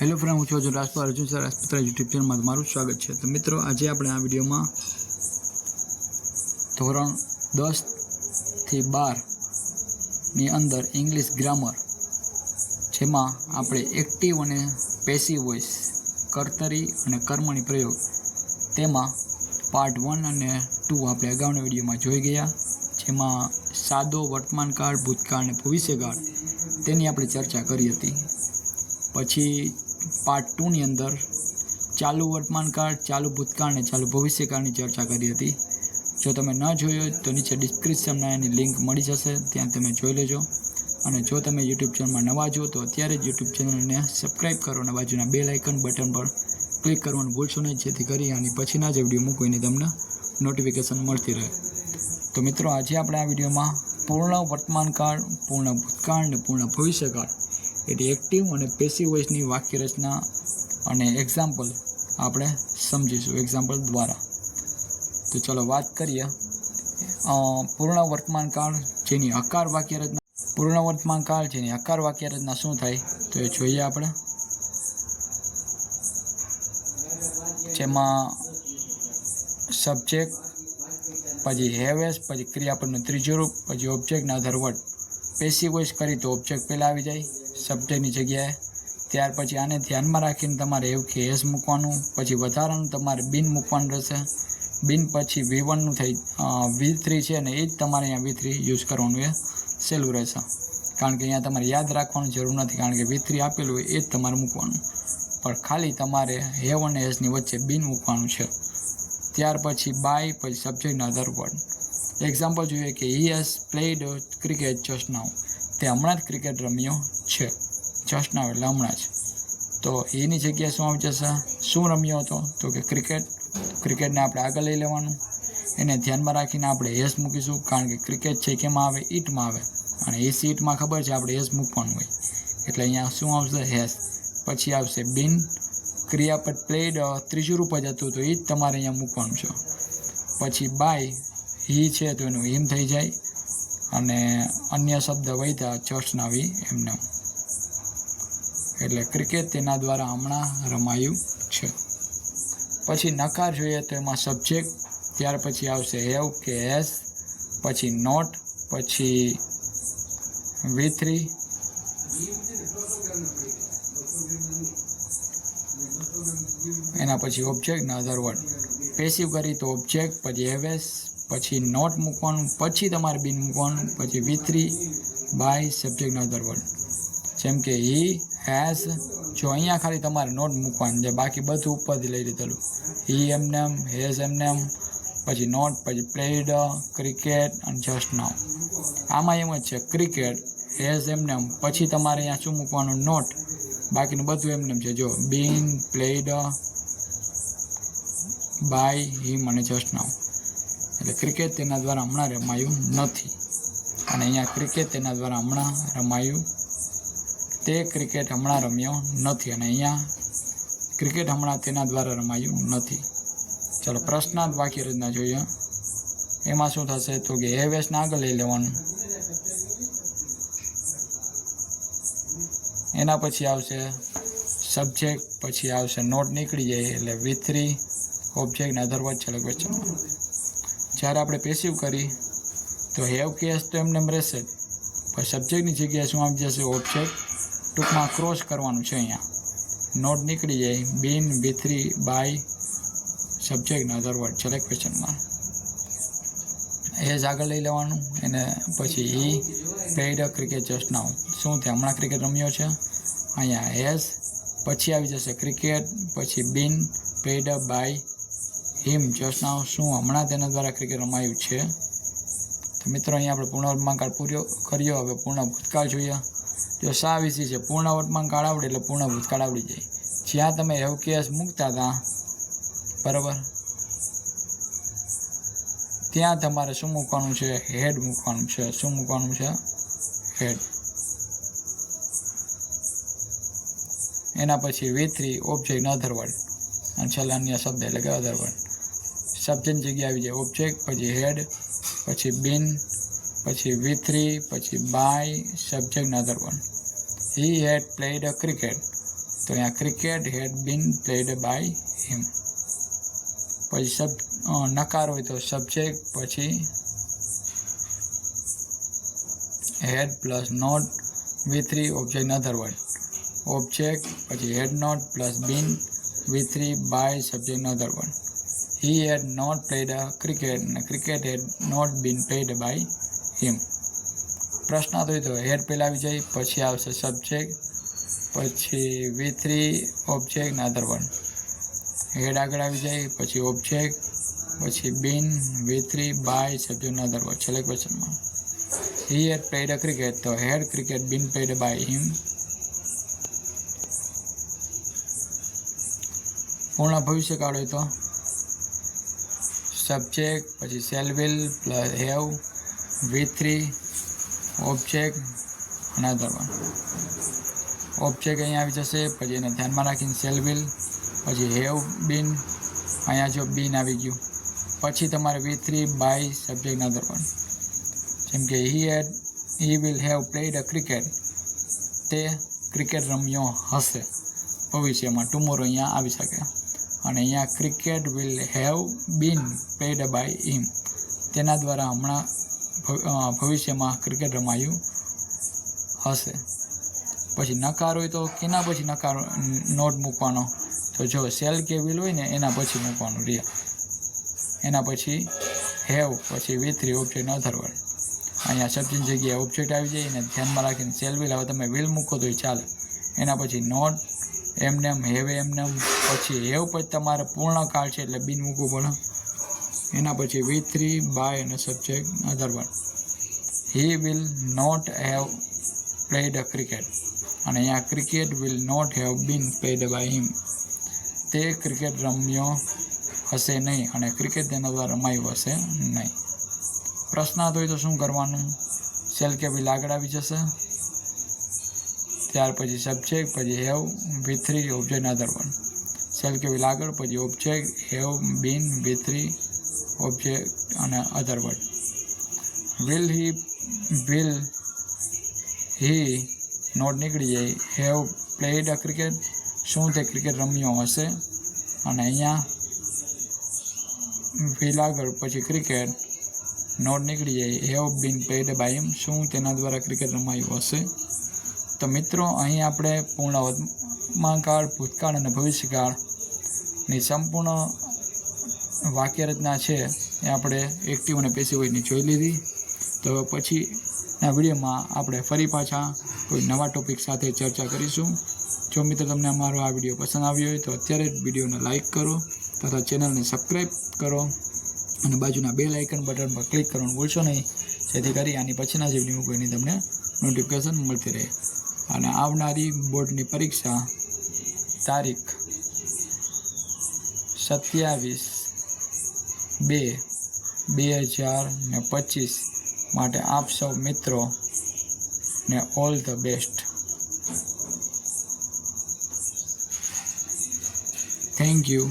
Hello friend હું છું Arjun Rajput. Arjun sir રાજપૂતરા યુટ્યુબ ચેનલમાં તમારું સ્વાગત છે. તો મિત્રો, આજે આપણે આ વિડીયોમાં ધોરણ દસથી બારની અંદર ઇંગ્લિશ ગ્રામર જેમાં આપણે એક્ટિવ અને પેસિવ વોઇસ કર્તરી અને કર્મણી પ્રયોગ, તેમાં પાર્ટ વન અને ટુ આપણે અગાઉના વિડીયોમાં જોઈ ગયા, જેમાં સાદો વર્તમાનકાળ ભૂતકાળ અને ભવિષ્યકાળ, તેની આપણે ચર્ચા કરી હતી. પછી પાર્ટ ટુની અંદર ચાલુ વર્તમાનકાળ ચાલુ ભૂતકાળ અને ચાલુ ભવિષ્યકાળની ચર્ચા કરી હતી. જો તમે ન જોયો તો નીચે ડિસ્ક્રિપ્શનમાં એની લિંક મળી જશે, ત્યાં તમે જોઈ લેજો. અને જો તમે યુટ્યુબ ચેનલમાં નવા જો તો અત્યારે જ યુટ્યુબ ચેનલને સબસ્ક્રાઈબ કરો અને બાજુના બે લાઇકન બટન પર ક્લિક કરવાનું ભૂલશો નહીં, જેથી કરી આની પછીના જ વીડિયો મૂકો એની તમને નોટિફિકેશન મળતી રહે. તો મિત્રો, આજે આપણે આ વિડીયોમાં પૂર્ણ વર્તમાનકાળ પૂર્ણ ભૂતકાળ અને પૂર્ણ ભવિષ્યકાળ એટલે એક્ટિવ અને પેસિવ વોઇસની વાક્ય રચના અને એક્ઝામ્પલ આપણે સમજીશું એક્ઝામ્પલ દ્વારા. તો ચલો વાત કરીએ. પૂર્ણ પૂર્ણ વર્તમાનકાળ જેની હકાર વાક્ય રચના પૂર્ણ વર્તમાનકાળ જેની હકાર વાક્ય રચના શું થાય? તો એ જોઈએ આપણે. જેમાં સબ્જેક્ટ પછી હેવેસ પછી ક્રિયાપદનું ત્રીજું રૂપ, પછી ઓબ્જેક્ટના આધાર વર્ડ પેસિવ વોઇસ કરી તો ઓબ્જેક્ટ પહેલાં આવી જાય. સબ્જેક્ટની જગ્યાએ. ત્યાર પછી આને ધ્યાનમાં રાખીને તમારે એવું કે એસ મૂકવાનું, પછી વધારાનું તમારે બિન મૂકવાનું રહેશે. બિન પછી વી વનનું થઈ વી થ્રી છે ને એ જ તમારે અહીંયા વી થ્રી યુઝ કરવાનું એ સહેલું રહેશે. કારણ કે અહીંયા તમારે યાદ રાખવાની જરૂર નથી, કારણ કે વી થ્રી આપેલું હોય એ જ તમારે મૂકવાનું. પણ ખાલી તમારે હેવ અને એસની વચ્ચે બિન મૂકવાનું છે. ત્યાર પછી બાય, પછી સબ્જેક્ટ અધર વર્ડ એક્ઝામ્પલ જોઈએ કે he has played cricket just now તે હમણાં જ ક્રિકેટ રમ્યો છે. જસ્ટ નાવ એટલે હમણાં જ. તો એની જગ્યાએ શું આવી જશે? શું રમ્યો હતો? તો કે ક્રિકેટ ક્રિકેટને આપણે આગળ લઈ લેવાનું. એને ધ્યાનમાં રાખીને આપણે હેસ મૂકીશું, કારણ કે ક્રિકેટ છે કેમાં આવે? ઈટમાં આવે. અને એ સીટમાં ખબર છે આપણે હેસ મૂકવાનું હોય. એટલે અહીંયા શું આવશે? હેસ પછી આવશે બિન ક્રિયાપદ પ્લેડ ત્રીજું રૂપ જ હતું, તો એ જ તમારે અહીંયા મૂકવાનું છે. પછી બાય હી છે, તો એનું હિમ થઈ જાય. અને અન્ય શબ્દ વૈધા ચર્ચનાવી એમને. એટલે ક્રિકેટ તેના દ્વારા હમણાં રમાયું છે. પછી નકાર જોઈએ તો એમાં સબ્જેક્ટ ત્યાર પછી આવશે હેવ કે એસ પછી નોટ, પછી વી થ્રી. એના પછી ઓબ્જેક્ટના અધર વર્ડ પેસિવ કરી તો ઓબ્જેક્ટ પછી હેવેસ પછી નોટ મૂકવાનું, પછી તમારે બિન મૂકવાનું, પછી V by subject other word જેમ કે હી હેઝ, જો અહીંયા ખાલી તમારે નોટ મૂકવાનું છે, બાકી બધું ઉપરથી લઈ લીધેલું. હી એમને એમ હેઝ એમને એમ પછી નોટ, પછી પ્લેડ, ક્રિકેટ અને જસ્ટ નાવ આમાં એમ જ છે, ક્રિકેટ, હેઝ એમને એમ પછી તમારે અહીંયા શું મૂકવાનું? નોટ. બાકીનું બધું એમને એમ છે. જો બીન, પ્લેડ, બાય હિમ અને જસ્ટ નાવ એટલે ક્રિકેટ તેના દ્વારા હમણાં રમાયું નથી. અને અહીંયા ક્રિકેટ તેના દ્વારા હમણાં રમાયું તે ક્રિકેટ હમણાં રમ્યો નથી. અને અહીંયા ક્રિકેટ હમણાં તેના દ્વારા રમાયું નથી. ચાલો પ્રશ્નાર્થ વાક્ય રચના જોઈએ. એમાં શું થશે તો કે હેવેસને આગળ લઈ લેવાનું. એના પછી આવશે સબ્જેક્ટ પછી આવશે નોટ નીકળી જાય એટલે વી થ્રી ઓબ્જેક્ટ અધરવાઇઝ છેલ્લે ક્વેશ્ચનમાં જ્યારે આપણે પેસિવ કરી તો હેવ કેસ તો એમને એમ રહેશે પણ સબ્જેક્ટની જગ્યાએ શું આવી જશે? ઓબ્જેક્ટ ટૂંકમાં ક્રોસ કરવાનું છે અહીંયા. નોટ નીકળી જાય. બિન થ્રી બાય સબ્જેક્ટના અધર વર્ડ ચાલે ક્વેશ્ચનમાં એજ આગળ લઈ લેવાનું. એને પછી he played a cricket just now શું છે હમણાં ક્રિકેટ રમ્યો છે? અહીંયા હેઝ પછી આવી જશે ક્રિકેટ પછી બિન પ્લેડ બાય હિમ જસ્ટ શું હમણાં તેના દ્વારા ક્રિકેટ રમાયું છે? તો મિત્રો, અહીંયા આપણે પૂર્ણ વર્તમાનકાળ પૂર્યો કર્યો. હવે પૂર્ણ ભૂતકાળ જોઈએ. જો સા વિશે છે? પૂર્ણ વર્તમાનકાળ આવડે એટલે પૂર્ણ ભૂતકાળ આવડી જાય. જ્યાં તમે હેવ કેસ મૂકતા હતા બરાબર? ત્યાં તમારે શું મૂકવાનું છે? હેડ મૂકવાનું છે. શું મૂકવાનું છે? હેડ. એના પછી વી થ્રી ઓબ્જેક્ટ અધરવર્ડ અને છેલ્લા અન્ય શબ્દ એટલે કે અધર વર્ડ સબ્જેક્ટની જગ્યાએ આવી જાય. ઓબ્જેક્ટ પછી હેડ પછી બિન પછી વી થ્રી પછી by subject other word he had played a cricket તો અહીંયા cricket had been played by him પછી સબ અ, નકાર હોય તો સબ્જેક્ટ પછી had plus not V three object other word object પછી had not plus been V three by subject other word he had not played a cricket and cricket had not been played by him પ્રશ્ન હોય તો હેડ પહેલાં આવી જાય, પછી આવશે subject પછી V three object another one had આગળ આવી જાય, પછી ઓબ્જેક્ટ પછી been V three by subject another one છેલ્લે ક્વેશ્ચનમાં he had played a cricket તો had cricket been played by him પૂર્ણ ભવિષ્યકાળ હોય તો. સબ્જેક્ટ પછી shall will plus have V three object અને અધર વન ઓબ્જેક્ટ અહીંયા આવી જશે, પછી એને ધ્યાનમાં રાખીને સેલ વિલ પછી હેવ બીન અહીંયા જો બીન આવી ગયું. પછી તમારે V three by subject other one જેમ કે he had he will have played a cricket તે ક્રિકેટ રમ્યો હશે. ભવિષ્યમાં ટુમોરો અહીંયા આવી શકે. અને અહીંયા cricket will have been played by him તેના દ્વારા હમણાં ભવિષ્યમાં ક્રિકેટ રમાયું હશે. પછી નકાર હોય તો કેના પછી નકાર નોટ મૂકવાનો? તો જો સેલ કે વિલ હોય ને, એના પછી મૂકવાનું રિયા. એના પછી હેવ પછી V three object other word અહીંયા સબ્જીની જગ્યાએ ઓબ્જેક્ટ આવી જાય અને ધ્યાનમાં રાખીને સેલ વિલ હવે તમે વિલ મૂકો તો ચાલે. એના પછી નોટ એમને એમ હેવે એમને એમ પછી હેવ પછી તમારે પૂર્ણ કાળ છે એટલે બિન મૂકવું પડે એના પછી વી થ્રી બાય અને subject other one he will not have played a cricket. અને અહીંયા cricket will not have been played by him. તે ક્રિકેટ રમ્યો હશે નહીં અને ક્રિકેટ તેના દ્વારા રમાયું હશે નહીં. પ્રશ્નાર્થ હોય તો શું કરવાનું? સેલ કે વિલ આગળ આવી જશે? ત્યાર પછી સબ્જેક્ટ પછી have V three object other one shall કે વિલ આગળ પછી object have, been V three object અને other word will he will he not નીકળી જાય? હેવ પ્લેડ અ ક્રિકેટ શું તે ક્રિકેટ રમ્યો હશે? અને અહીંયા વિલ આગળ પછી ક્રિકેટ નોટ નીકળી જાય. Have been played by him શું તેના દ્વારા ક્રિકેટ રમાયું હશે? તો મિત્રો, અહીં આપણે પૂર્ણ વર્તમાનકાળ, ભૂતકાળ અને ભવિષ્યકાળની સંપૂર્ણ વાક્ય રચના છે એ આપણે એક્ટિવ અને પેસિવની જોઈ લીધી. તો પછીના વિડીયોમાં આપણે ફરી પાછા કોઈ નવા ટોપિક સાથે ચર્ચા કરીશું. જો મિત્રો તમને અમારો આ વીડિયો પસંદ આવ્યો હોય તો અત્યારે જ વિડીયોને લાઇક કરો તથા ચેનલને સબસ્ક્રાઈબ કરો અને બાજુના બેલ આઇકન બટન પર ક્લિક કરવાનું ભૂલશો નહીં. જેથી કરી આની પછીના જે વીડિયો કોઈની તમને નોટિફિકેશન મળતી રહે. અને આવનારી બોર્ડની પરીક્ષા તારીખ સત્યાવીસ બે બે હજાર ને પચીસ માટે આપ સૌ મિત્રો ને all the best. Thank you